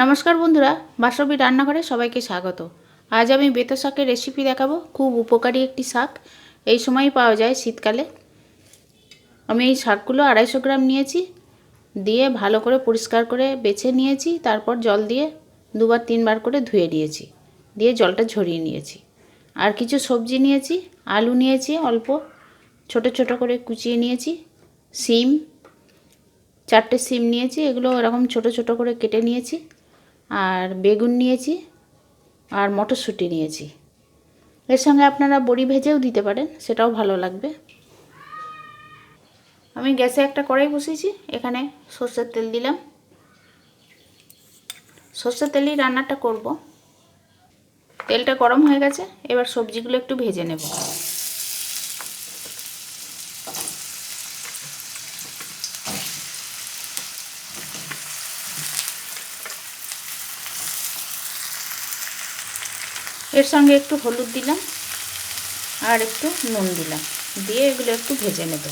নমস্কার বন্ধুরা, বাসবী রান্নাঘরে সবাইকে স্বাগত। আজ আমি বেতো শাকের রেসিপি দেখাবো, খুব উপকারী একটি শাক। এই সময়ই পাওয়া যায় শীতকালে। আমি এই শাকগুলো আড়াইশো গ্রাম নিয়েছি, দিয়ে ভালো করে পরিষ্কার করে বেছে নিয়েছি, তারপর জল দিয়ে দুবার তিনবার করে ধুয়ে নিয়েছি, দিয়ে জলটা ঝরিয়ে নিয়েছি। আর কিছু সবজি নিয়েছি, আলু নিয়েছি অল্প, ছোট ছোট করে কুচিয়ে নিয়েছি, সিম, চারটে সিম নিয়েছি, এগুলো এরকম ছোট ছোট করে কেটে নিয়েছি। আর বেগুন নিয়েছি আর মটরশুঁটি নিয়েছি। এর সঙ্গে আপনারা বড়ি ভেজেও দিতে পারেন, সেটাও ভালো লাগবে। আমি গ্যাসে একটা কড়াই বসিয়েছি, এখানে সর্ষের তেল দিলাম। সর্ষের তেলেই রান্নাটা করব। তেলটা গরম হয়ে গেছে, এবার সবজিগুলো একটু ভেজে নেব। এর সঙ্গে একটু হলুদ দিলাম আর একটু নুন দিলাম। দিয়ে এগুলো একটু ভেজে নেব।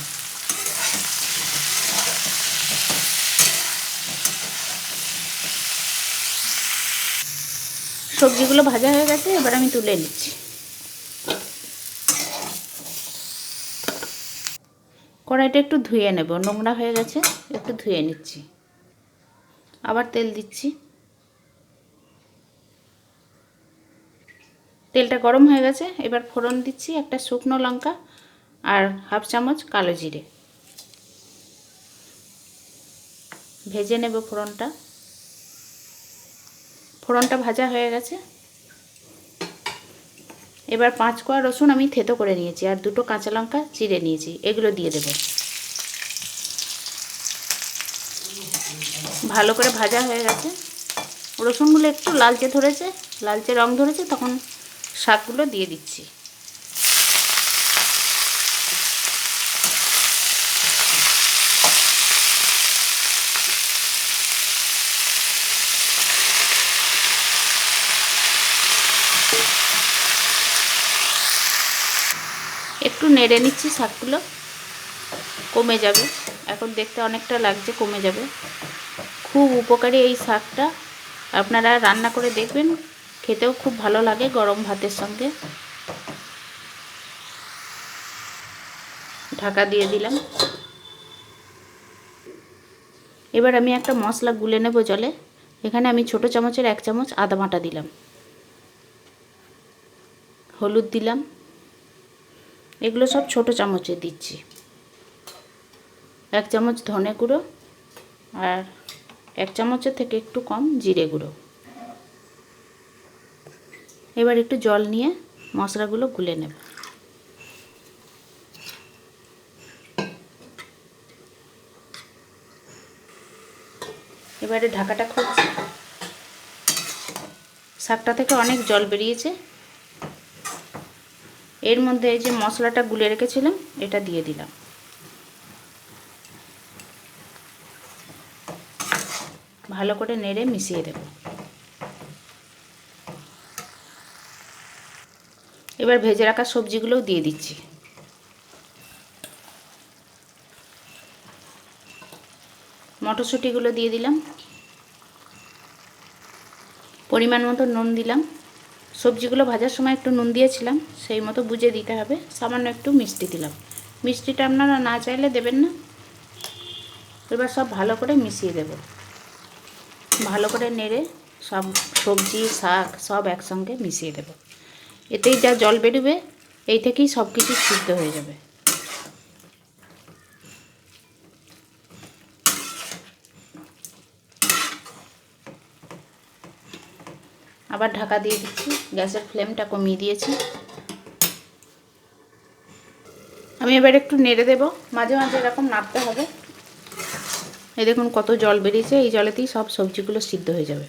সবজিগুলো ভাজা হয়ে গেছে, এবার আমি তুলে নিচ্ছি। কড়াইটা একটু ধুয়ে নেব, নোংরা হয়ে গেছে, একটু ধুয়ে নিচ্ছি। আবার তেল দিচ্ছি। তেলটা গরম হয়ে গেছে, এবার ফোড়ন দিচ্ছি একটা শুকনো লঙ্কা আর হাফ চামচ কালো জিরে। ভেজে নেব ফোড়নটা। ফোড়নটা ভাজা হয়ে গেছে। এবার পাঁচ কোয়া রসুন আমি থেতো করে নিয়েছি আর দুটো কাঁচা লঙ্কা চিড়ে নিয়েছি, এগুলো দিয়ে দেব। ভালো করে ভাজা হয়ে গেছে। রসুনগুলো একটু লালচে ধরেছে, লালচে রং ধরেছে, তখন শাকগুলো দিয়ে দিচ্ছি। একটু নেড়ে নিচ্ছি শাকগুলো। কমে যাবে। এখন দেখতে অনেকটা লাগছে, কমে যাবে। খুব উপকারী এই শাকটা। আপনারা রান্না করে দেখবেন। খেতেও খুব ভালো লাগে গরম ভাতের সঙ্গে। ঢাকা দিয়ে দিলাম। এবার আমি একটা মশলা গুলে নেব জলে। এখানে আমি ছোট চামচের এক চামচ আদা বাটা দিলাম। হলুদ দিলাম। এগুলো সব ছোট চামচে দিচ্ছি। এক চামচ ধনে গুঁড়ো আর এক চামচের থেকে একটু কম জিরে গুঁড়ো। এবার একটু জল নিয়ে মশলাগুলো গুলে নেব। এবারে ঢাকাটা খুলছি। শাকটা থেকে অনেক জল বেরিয়েছে। এর মধ্যে এই যে মশলাটা গুলে রেখেছিলাম, এটা দিয়ে দিলাম। ভালো করে নেড়ে মিশিয়ে দেব। এবার ভেজে রাখা সবজিগুলোও দিয়ে দিচ্ছি। মটরশুঁটিগুলো দিয়ে দিলাম। পরিমাণ মতো নুন দিলাম। সবজিগুলো ভাজার সময় একটু নুন দিয়েছিলাম, সেই মতো বুঝে দিতে হবে। সামান্য একটু মিষ্টি দিলাম। মিষ্টিটা আপনারা না চাইলে দেবেন না। এবার সব ভালো করে মিশিয়ে দেব। ভালো করে নেড়ে সব সবজি, শাক সব একসঙ্গে মিশিয়ে দেব। এতেই যা জল বেরোবে, এই থেকেই সব কিছু সিদ্ধ হয়ে যাবে। আবার ঢাকা দিয়ে দিচ্ছি, গ্যাসের ফ্লেমটা কমিয়ে দিয়েছি। আমি এবার একটু নেড়ে দেব, মাঝে মাঝে এরকম নাড়তে হবে। এই দেখুন কত জল বেরিয়েছে, এই জলেতেই সব সবজিগুলো সিদ্ধ হয়ে যাবে।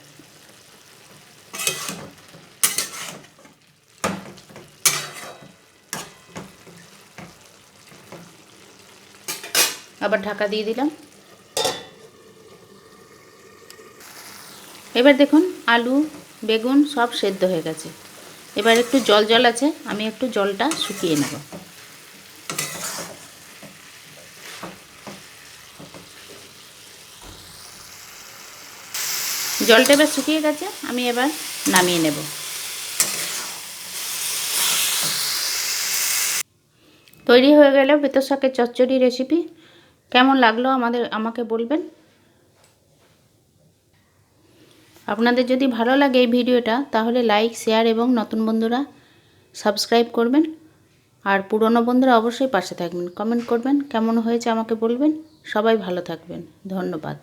আবার ঢাকা দিয়ে দিলাম। এবার দেখুন, আলু, বেগুন সব সেদ্ধ হয়ে গেছে। এবার একটু জল জল আছে, আমি একটু জলটা শুকিয়ে নেব। জলটা এবার শুকিয়ে গেছে, আমি এবার নামিয়ে নেব। তৈরি হয়ে গেল বেতর শাকের চচ্চড়ি রেসিপি। কেমন লাগল আমাদের, আমাকে বলবেন? আপনাদের যদি ভালো লাগে এই ভিডিওটা, তাহলে লাইক শেয়ার এবং নতুন বন্ধুরা সাবস্ক্রাইব করবেন। আর পুরনো বন্ধুরা অবশ্যই পাশে থাকবেন। কমেন্ট করবেন, কেমন হয়েছে আমাকে বলবেন। সবাই ভালো থাকবেন। ধন্যবাদ।